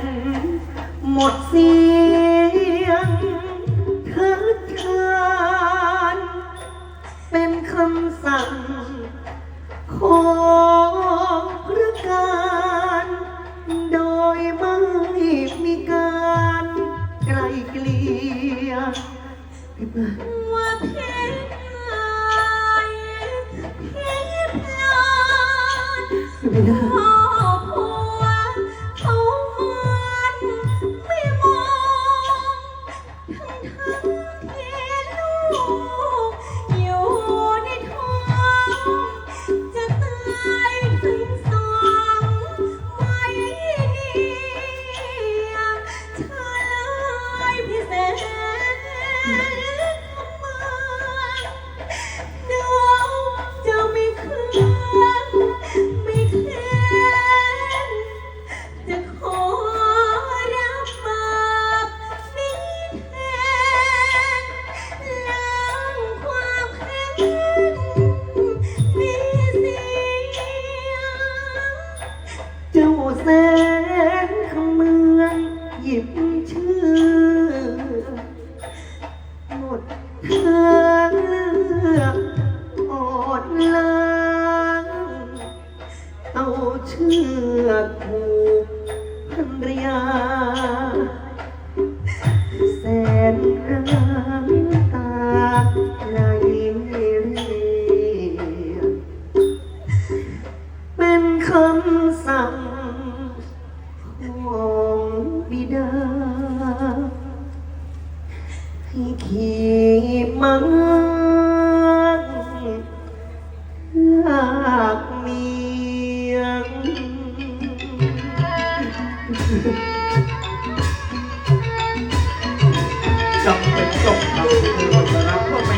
น หมดเสียงธอกคืนเป็นคำสั่งของพระการโดยไม่มีการไกลเกลี่ยว่าเพียงเพียงพลาด Yeah. ชื่อถูกภรรยา แสนน้ำตาไหลเป็นคำสั่งของบิดาให้ขีมัา จับเป็นจบเอาคนรับก็ไป